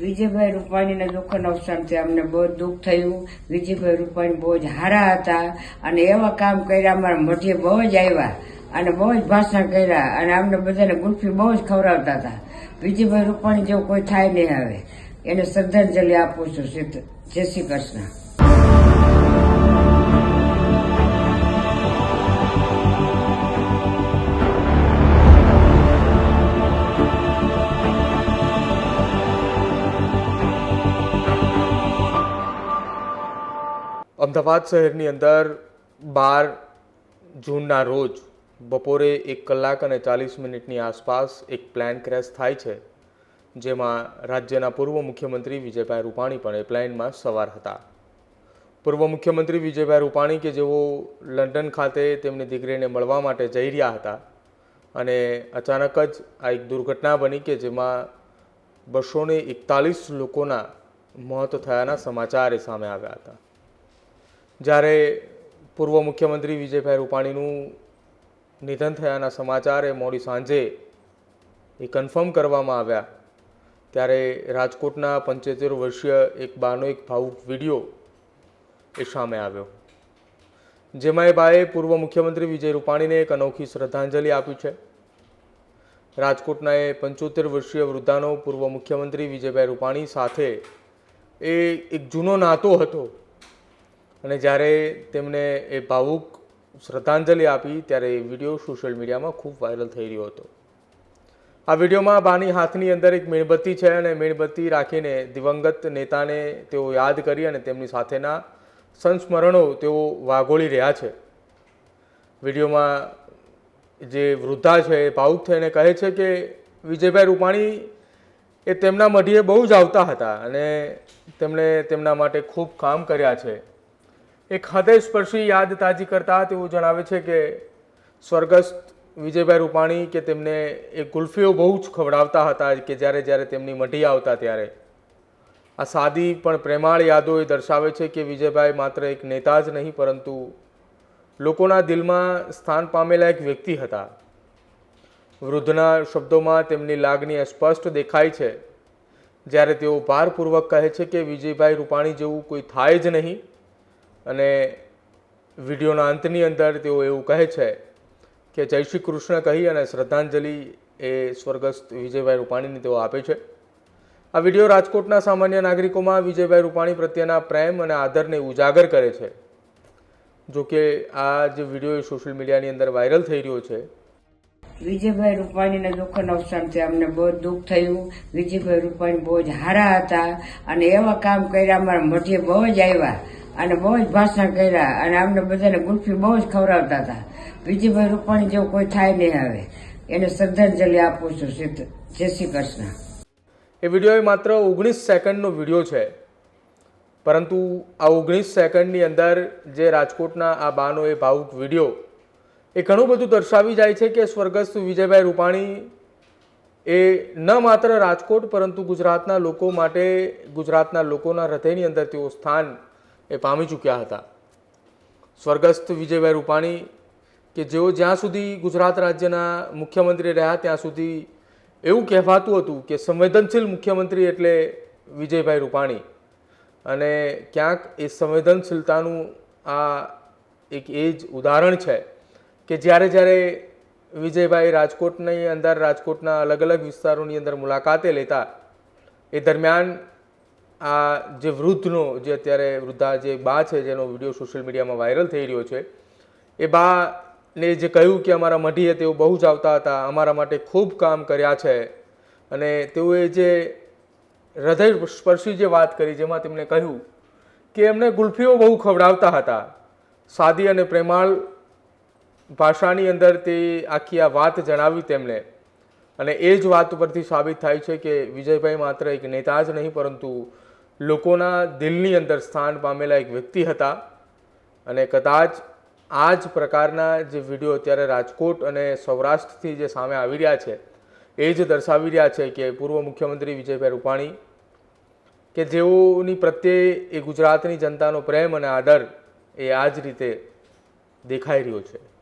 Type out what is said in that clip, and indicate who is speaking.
Speaker 1: વિજયભાઈ રૂપાણીના દુઃખદ અવસાનથી અમને બહુ દુઃખ થયું. વિજયભાઈ રૂપાણી બહુ જ હારા હતા અને એવા કામ કર્યા, અમારા મઠે બહુ જ આવ્યા અને બહુ જ ભાષણ કર્યા અને અમને બધાને ગુલ્ફી બહુ જ ખવડાવતા હતા. વિજયભાઈ રૂપાણી જેવું કોઈ થાય નહીં હવે. એને શ્રદ્ધાંજલિ આપું છું જય શ્રી કૃષ્ણ.
Speaker 2: અમદાવાદ શહેરની અંદર બાર જૂનના રોજ બપોરે એક કલાક અને ચાલીસ મિનિટની આસપાસ એક પ્લેન ક્રેશ થાય છે, જેમાં રાજ્યના પૂર્વ મુખ્યમંત્રી વિજયભાઈ રૂપાણી પણ એ પ્લેનમાં સવાર હતા. પૂર્વ મુખ્યમંત્રી વિજયભાઈ રૂપાણી કે જેઓ લંડન ખાતે તેમની દીકરીને મળવા માટે જઈ રહ્યા હતા અને અચાનક જ આ એક દુર્ઘટના બની કે જેમાં બસોને એકતાલીસ લોકોના મોત થયાના સમાચાર એ સામે આવ્યા હતા. જ્યારે પૂર્વ મુખ્યમંત્રી વિજયભાઈ રૂપાણીનું નિધન થયાના સમાચાર એ મોડી સાંજે એ કન્ફર્મ કરવામાં આવ્યા, ત્યારે રાજકોટના પંચોતેર વર્ષીય એક બાનો એક ભાવુક વીડિયો એ સામે આવ્યો. જેમાં એ બાએ પૂર્વ મુખ્યમંત્રી વિજય રૂપાણીને એક અનોખી શ્રદ્ધાંજલિ આપી છે. રાજકોટના એ પંચોતેર વર્ષીય વૃદ્ધાનો પૂર્વ મુખ્યમંત્રી વિજયભાઈ રૂપાણી સાથે એ એક જૂનો નાતો હતો. અને જ્યારે તેમણે એ ભાવુક શ્રદ્ધાંજલિ આપી ત્યારે એ વીડિયો સોશિયલ મીડિયામાં ખૂબ વાયરલ થઈ રહ્યો હતો. આ વિડીયોમાં બાની હાથની અંદર એક મીણબત્તી છે અને મીણબત્તી રાખીને દિવંગત નેતાને તેઓ યાદ કરી અને તેમની સાથેના સંસ્મરણો તેઓ વાગોળી રહ્યા છે. વિડીયોમાં જે વૃદ્ધા છે એ ભાવુક થઈને કહે છે કે વિજયભાઈ રૂપાણી એ તેમના મઢીએ બહુ જ આવતા હતા અને તેમણે તેમના માટે ખૂબ કામ કર્યા છે. એક હૃદયસ્પર્શી યાદ તાજી કરતા તેઓ જણાવે છે કે સ્વર્ગસ્થ વિજયભાઈ રૂપાણી કે તેમને એ ગુલ્ફીઓ બહુ જ ખવડાવતા હતા કે જ્યારે જ્યારે તેમની મઢી આવતા ત્યારે. આ સાદી પણ પ્રેમાળ યાદો એ દર્શાવે છે કે વિજયભાઈ માત્ર એક નેતા જ નહીં, પરંતુ લોકોના દિલમાં સ્થાન પામેલા એક વ્યક્તિ હતા. વૃદ્ધના શબ્દોમાં તેમની લાગણી સ્પષ્ટ દેખાય છે. જ્યારે તેઓ ભારપૂર્વક કહે છે કે વિજયભાઈ રૂપાણી જેવું કોઈ થાય જ નહીં અને વિડીયોના અંતની અંદર તેઓ એવું કહે છે કે જય શ્રી કૃષ્ણ કહી અને શ્રદ્ધાંજલિ એ સ્વર્ગસ્થ વિજયભાઈ રૂપાણીને તેઓ આપે છે. આ વીડિયો રાજકોટના સામાન્ય નાગરિકોમાં વિજયભાઈ રૂપાણી પ્રત્યેના પ્રેમ અને આદરને ઉજાગર કરે છે. જો કે આ જે વીડિયો સોશિયલ મીડિયાની અંદર વાયરલ થઈ રહ્યો છે.
Speaker 1: વિજયભાઈ રૂપાણીના દુઃખદ અવસાનથી અમને બહુ દુઃખ થયું. વિજયભાઈ રૂપાણી બહુ જ હારા હતા અને એવા કામ કર્યા. અમારા મઠીએ બહુ જ આવ્યા. અને બહુ જ ભાષણ કર્યા. અને અમને બધાને ગુલ્ફી બહુ જ ખવડાવતા હતા. વિજયભાઈ રૂપાણી જેવું કોઈ થાય નહીં હવે. એને શ્રદ્ધાંજલિ આપું છું જય શ્રી કૃષ્ણ.
Speaker 2: એ વીડિયો માત્ર ઓગણીસ સેકન્ડનો વીડિયો છે. પરંતુ આ ઓગણીસ સેકન્ડની અંદર જે રાજકોટના આ બાનો એ ભાવુક વીડિયો એ ઘણું બધું દર્શાવી જાય છે કે સ્વર્ગસ્થ વિજયભાઈ રૂપાણી એ ન માત્ર રાજકોટ પરંતુ ગુજરાતના લોકો માટે ગુજરાતના લોકોના હૃદયની અંદર તેઓ સ્થાન એ પામી ચૂક્યા હતા. સ્વર્ગસ્થ વિજયભાઈ રૂપાણી કે જેઓ જ્યાં સુધી ગુજરાત રાજ્યના મુખ્યમંત્રી રહ્યા ત્યાં સુધી એવું કહેવાતું હતું કે સંવેદનશીલ મુખ્યમંત્રી એટલે વિજયભાઈ રૂપાણી. અને ક્યાંક એ સંવેદનશીલતાનું આ એક એ જ ઉદાહરણ છે કે જ્યારે જ્યારે વિજયભાઈ રાજકોટની અંદર રાજકોટના અલગ અલગ વિસ્તારોની અંદર મુલાકાતે લેતા, એ દરમિયાન આ જે વૃદ્ધનો જે અત્યારે વૃદ્ધા જે બા છે, જેનો વીડિયો સોશિયલ મીડિયામાં વાયરલ થઈ રહ્યો છે, એ બા ને જે કહ્યું કે અમારા મઢીએ તેઓ બહુ જ આવતા હતા, અમારા માટે ખૂબ કામ કર્યા છે, અને તેઓએ જે હૃદય સ્પર્શી જે વાત કરી, જેમાં તેમણે કહ્યું કે એમને ગુલ્ફીઓ બહુ ખવડાવતા હતા. સાદી અને પ્રેમાળ ભાષાની અંદર તે આખી આ વાત જણાવી તેમણે. અને એ જ વાત ઉપરથી સાબિત થાય છે કે વિજયભાઈ માત્ર એક નેતા જ નહીં, પરંતુ લોકોના દિલની અંદર સ્થાન પામેલા એક વ્યક્તિ હતા. અને કદાચ આ જ પ્રકારના જે વીડિયો અત્યારે રાજકોટ અને સૌરાષ્ટ્રથી જે સામે આવી રહ્યા છે, એ જ દર્શાવી રહ્યા છે કે પૂર્વ મુખ્યમંત્રી વિજયભાઈ રૂપાણી, કે જેઓની પ્રત્યે એ ગુજરાતની જનતાનો પ્રેમ અને આદર એ આ જ રીતે દેખાઈ રહ્યો છે.